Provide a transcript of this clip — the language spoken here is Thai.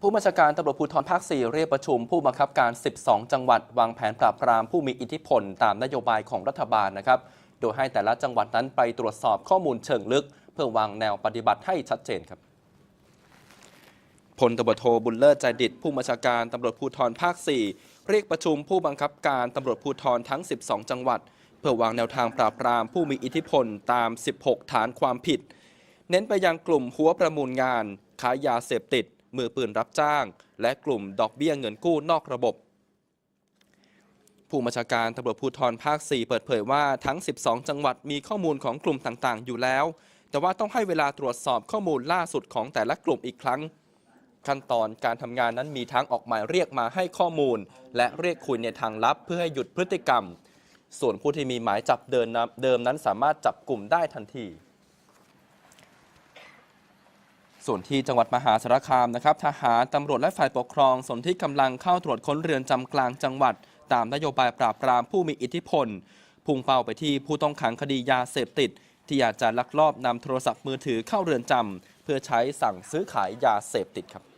ผู้บัญชาการตำรวจภูธรภาค 4 เรียกประชุมผู้บังคับการ 12 จังหวัด วางแผนปราบปรามผู้มีอิทธิพลตามนโยบายของรัฐบาลนะครับ โดยให้แต่ละจังหวัดนั้นไปตรวจสอบข้อมูลเชิงลึก เพื่อวางแนวปฏิบัติให้ชัดเจนครับพลตำรวจโทบุญเลิศใจดิตผู้บัญชาการตำรวจภูธรภาค 4 เรียกประชุมผู้บังคับการตำรวจภูธรทั้ง 12 จังหวัด เพื่อวางแนวทางปราบปรามผู้มีอิทธิพลตาม 16 ฐานความผิด เน้นไปยังกลุ่มหัวประมูลงานค้ายาเสพติด มือปืนรับจ้าง และกลุ่มดอกเบี้ยเงินกู้นอกระบบ ผู้บัญชาการตำรวจภูธรภาค 4 เปิดเผยว่าทั้ง 12 จังหวัดมีข้อมูลของกลุ่มต่างๆ อยู่แล้ว แต่ว่าต้องให้เวลาตรวจสอบข้อมูลล่าสุดของแต่ละกลุ่มอีกครั้ง ขั้นตอนการทำงานนั้นมีทั้งออกหมายเรียกมาให้ข้อมูล และเรียกคุยในทางลับเพื่อให้หยุดพฤติกรรม ส่วนผู้ที่มีหมายจับเดินนเดิมนั้นสามารถจับกลุ่มได้ทันที ส่วนที่จังหวัดมหาสารคามนะครับทหารตำรวจและฝ่ายปกครองสนที่กำลังเข้าตรวจค้นเรือนจำกลางจังหวัด ตามนโยบายปราบปรามผู้มีอิทธิพล พุ่งเป้าไปที่ผู้ต้องขังคดียาเสพติด ที่อาจจะลักลอบนำโทรศัพท์มือถือเข้าเรือนจำเพื่อใช้สั่งซื้อขายยาเสพติดครับ